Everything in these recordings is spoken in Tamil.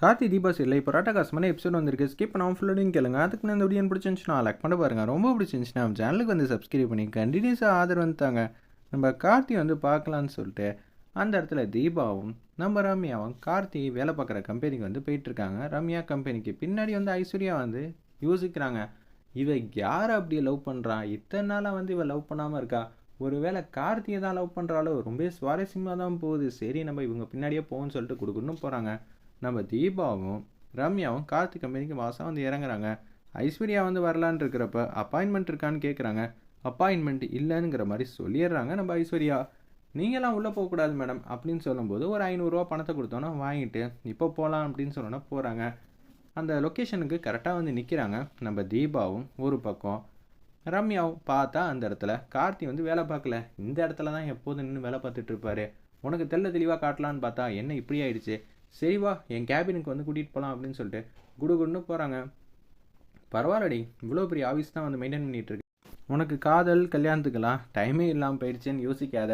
கார்த்தி தீபாஸ் இல்லை. இப்போ ராட்டா காசுமான எபிசோட் வந்திருக்கு. ஸ்கிப் பண்ணாமல் ஃபுல்லோடையும் கேளுங்க. அதுக்கு நான் இந்த வீடியோ பிடிச்சிருந்துச்சுன்னா லைக் பண்ண பாருங்கள் ரொம்ப பிடிச்சிருந்துச்சுன்னா நம்ம சேனலுக்கு வந்து சப்ஸ்கிரைப் பண்ணி கண்டினியூஸாக ஆதரவு வந்துட்டாங்க நம்ம கார்த்தி வந்து பார்க்கலான்னு சொல்லிட்டு அந்த இடத்துல தீபாவும் நம்ம ரம்யாவும் கார்த்தி வேலை பார்க்குற கம்பெனிக்கு வந்து போயிட்டுருக்காங்க. ரம்யா கம்பெனிக்கு பின்னாடி வந்து ஐஸ்வர்யா வந்து யோசிக்கிறாங்க. இவ யார் அப்படி லவ் பண்ணுறா இத்தனை நாளாக வந்து இவ லவ் பண்ணாமல் இருக்கா? ஒருவேளை கார்த்தியை தான் லவ் பண்ணுறாலோ ரொம்ப சுவாரஸ்யமாக தான் போகுது. சரி நம்ம இவங்க பின்னாடியே போகணும்னு சொல்லிட்டு கொடுக்கணும் போகிறாங்க நம்ம தீபாவும் ரம்யாவும் கார்த்திக் கம்பெனிக்கு மாதம் வந்து இறங்குறாங்க. ஐஸ்வர்யா வந்து வரலான் இருக்கிறப்ப அப்பாயின்மெண்ட் இருக்கான்னு கேட்குறாங்க அப்பாயின்மெண்ட் இல்லைங்கிற மாதிரி சொல்லிடுறாங்க நம்ம ஐஸ்வர்யா. நீங்களாம் உள்ளே போகக்கூடாது மேடம் அப்படின்னு சொல்லும்போது ஒரு ஐநூறுரூவா பணத்தை கொடுத்தோன்னா வாங்கிட்டு இப்போ போகலாம் அப்படின்னு சொன்னோன்னா போகிறாங்க அந்த லொக்கேஷனுக்கு கரெக்டாக வந்து நிற்கிறாங்க நம்ம தீபாவும் ஒரு பக்கம். ரம்யாவும் பார்த்தா அந்த இடத்துல கார்த்தி வந்து வேலை பார்க்கல. இந்த இடத்துல தான் எப்போதும் நின்று வேலை பார்த்துட்டு இருப்பாரு. உனக்கு தெள்ள தெளிவாக காட்டலான்னு பார்த்தா என்ன இப்படி ஆயிடுச்சு? சரி வா என் கேபினுக்கு வந்து கூட்டிகிட்டு போகலாம் அப்படின்னு சொல்லிட்டு குடு குடுன்னு போகிறாங்க பரவாயில்லடி இவ்வளோ பெரிய ஆஃபீஸ் தான் வந்து மெயின்டைன் பண்ணிகிட்டு இருக்கு. உனக்கு காதல் கல்யாணத்துக்கெல்லாம் டைமே இல்லாமல் போயிடுச்சுன்னு யோசிக்காத.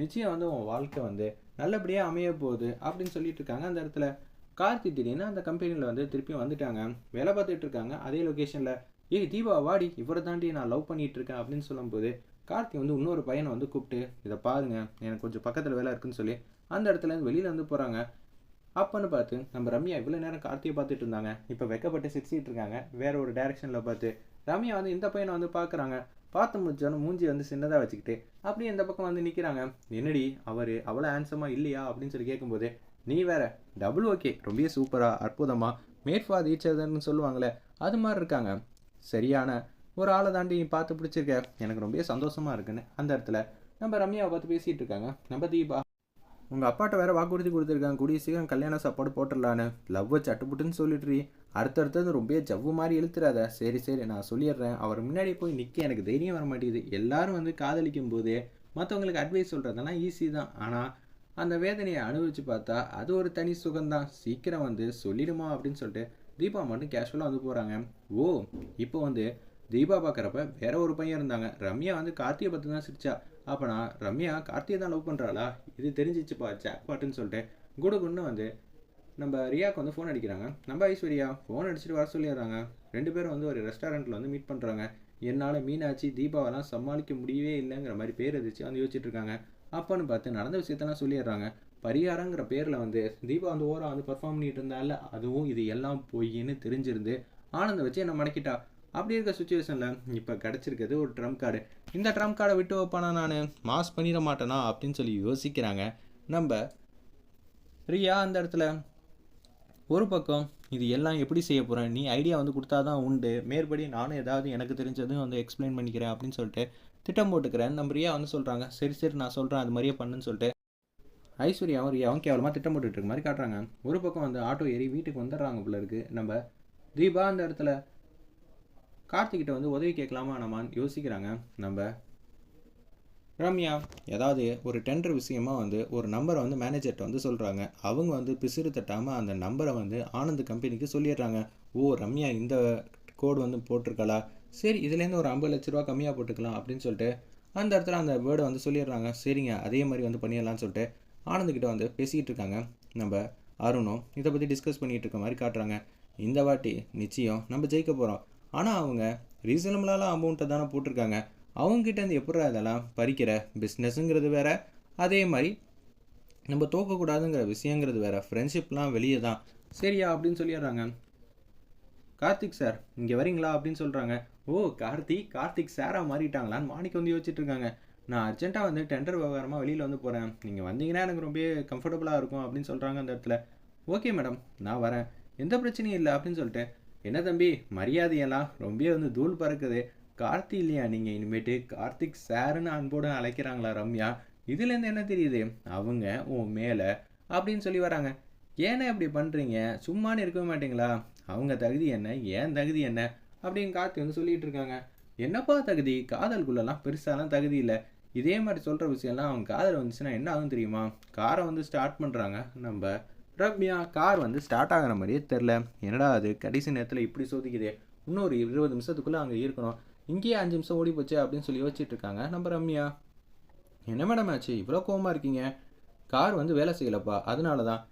நிச்சயம் வந்து உன் வாழ்க்கை வந்து நல்லபடியாக அமைய போகுது அப்படின்னு சொல்லிட்டு இருக்காங்க அந்த இடத்துல. கார்த்தி திடீர்னு அந்த கம்பெனியில் வந்து திருப்பி வந்துட்டாங்க. வேலை பார்த்துட்டு இருக்காங்க அதே லொக்கேஷனில் ஏய் தீபா வாடி இவரை தாண்டி நான் லவ் பண்ணிட்டு இருக்கேன் அப்படின்னு சொல்லும்போது கார்த்தி வந்து இன்னொரு பையனை வந்து கூப்பிட்டு இதை பாருங்க எனக்கு கொஞ்சம் பக்கத்தில் வேலை இருக்குன்னு சொல்லி அந்த இடத்துல இருந்து வெளியில் வந்து போகிறாங்க அப்போன்னு பார்த்து நம்ம ரம்யா இவ்வளோ நேரம் கார்த்தியை பார்த்துட்டு இருந்தாங்க. இப்போ வெக்கப்பட்டு சிரிச்சிட்டு இருக்காங்க. வேற ஒரு டைரக்ஷனில் பார்த்து ரம்யா வந்து இந்த பையனை வந்து பார்க்குறாங்க. பார்த்து முடிச்சோன்னு மூஞ்சி வந்து சின்னதாக வச்சுக்கிட்டு அப்படியே இந்த பக்கம் வந்து நிற்கிறாங்க என்னடி அவர் அவ்வளோ ஹேண்ட்ஸமாக இல்லையா? அப்படின்னு சொல்லி கேட்கும்போது நீ வேற டபுள் ஓகே ரொம்ப சூப்பராக அற்புதமாக மேட் ஃபார் சொல்லுவாங்களே அது மாதிரி இருக்காங்க. சரியான ஒரு ஆளை தாண்டி நீ பார்த்து பிடிச்சிருக்க. எனக்கு ரொம்ப சந்தோஷமாக இருக்குன்னு அந்த இடத்துல நம்ம ரம்யாவை பார்த்து பேசிகிட்டு இருக்காங்க. நம்ம தீபா உங்கள் அப்பாட்ட வேற வாக்குறுதி கொடுத்துருக்காங்க. கூடிய சீக்கிரம் கல்யாண சாப்பாடு போட்டுடலான்னு. லவ்வை சட்டுப்புட்டுன்னு சொல்லிட்டுரி அடுத்தடுத்தது ரொம்ப ஜவ்வு மாதிரி இழுத்துறாத. சரி சரி நான் சொல்லிடுறேன். அவர் முன்னாடி போய் நிற்க எனக்கு தைரியம் வர மாட்டேங்குது. எல்லாரும் வந்து காதலிக்கும் போதே மற்றவங்களுக்கு அட்வைஸ் சொல்கிறதெல்லாம் ஈஸி தான். ஆனால் அந்த வேதனையை அனுபவித்து பார்த்தா அது ஒரு தனி சுகம்தான். சீக்கிரம் வந்து சொல்லிடுமா அப்படின்னு சொல்லிட்டு தீபா மட்டும் கேஷுவலாக வந்து போகிறாங்க ஓ இப்போ வந்து தீபா பார்க்குறப்ப வேற ஒரு பையன் இருந்தாங்க. ரம்யா வந்து கார்த்தியை பற்றி தான் சிரிச்சா. அப்போனா ரம்யா கார்த்தியை தான் லவ் பண்ணுறாளா இது தெரிஞ்சிச்சுப்பா ஜாக் பாட்டுன்னு சொல்லிட்டு குடுகுன்னு வந்து நம்ம ரியாக்கு வந்து ஃபோன் அடிக்கிறாங்க. நம்ம ஐஸ்வர்யா ஃபோன் அடிச்சுட்டு வர சொல்லிடுறாங்க. ரெண்டு பேரும் வந்து ஒரு ரெஸ்டாரண்ட்டில் வந்து மீட் பண்ணுறாங்க என்னால் மீனாட்சி தீபாவெல்லாம் சமாளிக்க முடியவே இல்லைங்கிற மாதிரி பேர் எதிர்த்து வந்து யோசிச்சுட்டு இருக்காங்க. அப்போன்னு பார்த்து நடந்த விஷயத்தெல்லாம் சொல்லிடுறாங்க. பரிகாரங்கிற பேரில் வந்து தீபா வந்து ஓரம் வந்து பர்ஃபார்ம் பண்ணிட்டு இருந்தால அதுவும் இது எல்லாம் பொய்ன்னு தெரிஞ்சிருந்து ஆனந்த வச்சு என்னை மடக்கிட்டா. அப்படி இருக்க சுச்சுவேஷனில் இப்போ கிடச்சிருக்கிறது ஒரு ட்ரம் கார்டு இந்த ட்ரம் கார்டை விட்டு வைப்பானா நான்? மாஸ் பண்ணிட மாட்டேனா? அப்படின்னு சொல்லி யோசிக்கிறாங்க. நம்ம ரியா அந்த இடத்துல ஒரு பக்கம் இது எல்லாம் எப்படி செய்ய போகிறேன் நீ ஐடியா வந்து கொடுத்தா தான் உண்டு. மேற்படி நானும் ஏதாவது எனக்கு தெரிஞ்சதும் வந்து எக்ஸ்பிளைன் பண்ணிக்கிறேன் அப்படின்னு சொல்லிட்டு திட்டம் போட்டுக்கிறேன். நம்ம ரியா வந்து சொல்கிறாங்க சரி சரி நான் சொல்கிறேன் அது மாதிரியே பண்ணுன்னு சொல்லிட்டு. ஐஸ்வர்யாவும் ரியாவும் கேவலமாக திட்டம் போட்டுட்டு இருக்க மாதிரி காட்டுறாங்க. ஒரு பக்கம் வந்து ஆட்டோ ஏறி வீட்டுக்கு வந்துடுறாங்க போல இருக்குது நம்ம தீபா அந்த இடத்துல கார்த்திகிட்ட வந்து உதவி கேட்கலாமா நம்மான்னு யோசிக்கிறாங்க. நம்ம ரம்யா ஏதாவது ஒரு டெண்டர் விஷயமா வந்து ஒரு நம்பரை வந்து மேனேஜர்கிட்ட வந்து சொல்கிறாங்க அவங்க வந்து பிசிறு தட்டாமல் அந்த நம்பரை வந்து ஆனந்த் கம்பெனிக்கு சொல்லிடுறாங்க. ஓ ரம்யா இந்த கோடு வந்து போட்டிருக்காளா? சரி இதுலேருந்து ஒரு ஐம்பது லட்ச ரூபா கம்மியாக போட்டுக்கலாம் அப்படின்னு சொல்லிட்டு அந்த இடத்துல அந்த வேர்டை வந்து சொல்லிடுறாங்க. சரிங்க அதே மாதிரி வந்து பண்ணிடலாம்னு சொல்லிட்டு ஆனந்த்கிட்ட வந்து பேசிக்கிட்டு இருக்காங்க. நம்ம அருணும் இதை பற்றி டிஸ்கஸ் பண்ணிகிட்டு இருக்க மாதிரி காட்டுறாங்க. இந்த வாட்டி நிச்சயம் நம்ம ஜெயிக்க போகிறோம் ஆனால் அவங்க ரீசனபிளான அமௌண்ட்டை தானே போட்டிருக்காங்க. அவங்ககிட்டேருந்து எப்படி அதெல்லாம் பறிக்கிற? பிஸ்னஸுங்கிறது வேற. அதே மாதிரி நம்ம தோக்கக்கூடாதுங்கிற விஷயங்கிறது வேற. ஃப்ரெண்ட்ஷிப்லாம் வெளியே தான். சரியா அப்படின்னு சொல்லிடுறாங்க. கார்த்திக் சார் இங்கே வரீங்களா அப்படின்னு சொல்கிறாங்க ஓ கார்த்திக் கார்த்திக் சாராக மாறிட்டாங்களான்னு மாணிக்கு வந்து யோசிச்சுட்டு இருக்காங்க. நான் அர்ஜென்ட்டாக வந்து டெண்டர் விவகாரமாக வெளியில் வந்து போகிறேன் நீங்கள் வந்தீங்கன்னா எனக்கு ரொம்ப கம்ஃபர்டபுளாக இருக்கும் அப்படின்னு சொல்கிறாங்க அந்த இடத்துல. ஓகே மேடம் நான் வரேன். எந்த பிரச்சனையும் இல்லை அப்படின்னு சொல்லிட்டு என்ன தம்பி? மரியாதையெல்லாம் ரொம்ப வந்து தூள் பறக்குது. கார்த்தி இல்லையா நீங்கள் இனிமேட்டு? கார்த்திக் சாருன்னு அன்போடு அழைக்கிறாங்களா ரம்யா? இதுலேருந்து என்ன தெரியுது? அவங்க உன் மேலே அப்படின்னு சொல்லி வராங்க. ஏன்னா இப்படி பண்ணுறீங்க சும்மானு இருக்கவே மாட்டீங்களா? அவங்க தகுதி என்ன? ஏன் தகுதி என்ன? அப்படின்னு கார்த்தி வந்து சொல்லிகிட்டு இருக்காங்க. என்னப்பா தகுதி? காதலுக்குள்ளெல்லாம் பெருசாலாம் தகுதி இல்லை. இதே மாதிரி சொல்கிற விஷயம்லாம் அவங்க காதல் வந்துச்சுன்னா என்ன ஆகும் தெரியுமா? காரை வந்து ஸ்டார்ட் பண்ணுறாங்க நம்ம ரம்யா கார் வந்து ஸ்டார்ட் ஆகிற மாதிரியே தெரில என்னடா அது? கடைசி நேரத்தில் இப்படி சோதிக்குது. இன்னொரு இருபது நிமிஷத்துக்குள்ளே அங்கே இருக்கணும். இங்கேயே அஞ்சு நிமிஷம் ஓடி போச்சு அப்படின்னு சொல்லி யோசிச்சுட்டு இருக்காங்க நம்ம ரம்யா. என்ன மேடம் ஆச்சு? இவ்வளோ கோவமாக இருக்கீங்க. கார் வந்து வேலை செய்யலப்பா. அதனால தான்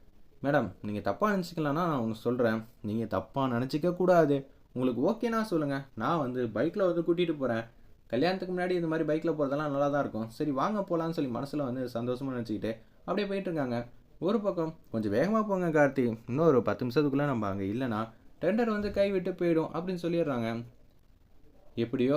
மேடம் நீங்கள் தப்பாக நினச்சிக்கலாம்னா நான் ஒன்று சொல்கிறேன் நீங்கள் தப்பாக நினச்சிக்க கூடாது. உங்களுக்கு ஓகேனா சொல்லுங்கள் நான் வந்து பைக்கில் வந்து கூட்டிகிட்டு போகிறேன் கல்யாணத்துக்கு முன்னாடி இந்த மாதிரி பைக்கில் போகிறதெல்லாம் நல்லா தான் இருக்கும். சரி வாங்க போகலான்னு சொல்லி மனசில் வந்து சந்தோஷமாக நினச்சிக்கிட்டு அப்படியே போயிட்டுருக்காங்க ஒரு பக்கம் கொஞ்சம் வேகமாக போங்க கார்த்தி. இன்னும் ஒரு பத்து நிமிஷத்துக்குள்ளே நம்ம அங்கே இல்லைன்னா டெண்டர் வந்து கை விட்டு போயிடும் அப்படின்னு சொல்லிடுறாங்க. எப்படியோ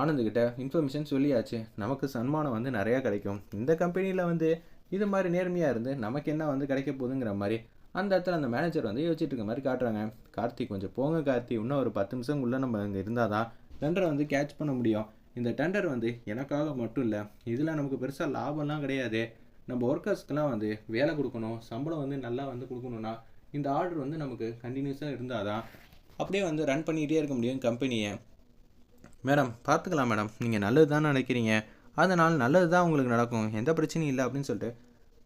ஆனந்துக்கிட்ட இன்ஃபர்மேஷன் சொல்லியாச்சு. நமக்கு சன்மானம் வந்து நிறையா கிடைக்கும். இந்த கம்பெனியில் வந்து இது மாதிரி நேர்மையாக இருந்து நமக்கு என்ன வந்து கிடைக்க போகுதுங்கிற மாதிரி அந்த இடத்துல அந்த மேனேஜர் வந்து யோசிச்சுட்டு இருக்க மாதிரி காட்டுறாங்க. கார்த்திக் கொஞ்சம் போங்க கார்த்தி. இன்னும் ஒரு பத்து நிமிஷம் நம்ம அங்கே இருந்தால் தான் டெண்டரை வந்து கேட்ச் பண்ண முடியும். இந்த டெண்டர் வந்து எனக்காக மட்டும் இல்லை இதில் நமக்கு பெருசாக லாபம்லாம் கிடையாது. நம்ம ஒர்க்கர்ஸ்க்கெலாம் வந்து வேலை கொடுக்கணும் சம்பளம் வந்து நல்லா வந்து கொடுக்கணும்னா இந்த ஆர்டர் வந்து நமக்கு கண்டினியூஸாக இருந்தால் தான் அப்படியே வந்து ரன் பண்ணிகிட்டே இருக்க முடியும் கம்பெனியை மேடம் பார்த்துக்கலாம் மேடம் நீங்கள் நல்லது தான் நினைக்கிறீங்க. அதனால் நல்லது தான் உங்களுக்கு நடக்கும். எந்த பிரச்சனையும் இல்லை அப்படின்னு சொல்லிட்டு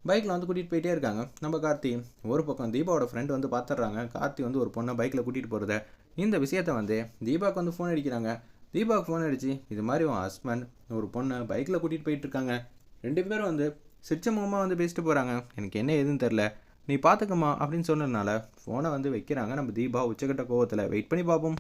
பைக்கில் வந்து கூட்டிகிட்டு போயிட்டே இருக்காங்க. நம்ம கார்த்தி ஒரு பக்கம் தீபாவோட ஃப்ரெண்ட் வந்து பார்த்துட்றாங்க. கார்த்தி வந்து ஒரு பொண்ணை பைக்கில் கூட்டிகிட்டு போகிறத இந்த விஷயத்த வந்து தீபாவுக்கு வந்து ஃபோன் அடிக்கிறாங்க. தீபாவுக்கு ஃபோன் அடித்து இது மாதிரி உன் ஹஸ்பண்ட் ஒரு பொண்ணை பைக்கில் கூட்டிகிட்டு போயிட்டுருக்காங்க ரெண்டு பேரும் வந்து சிரிச்ச முகமாக வந்து பேசிட்டு போகிறாங்க எனக்கு என்ன எதுன்னு தெரில நீ பார்த்துக்கம்மா அப்படின்னு சொன்னதுனால ஃபோனை வந்து வைக்கிறாங்க நம்ம தீபா உச்சக்கட்ட கோவத்தில். வெயிட் பண்ணி பார்ப்போம்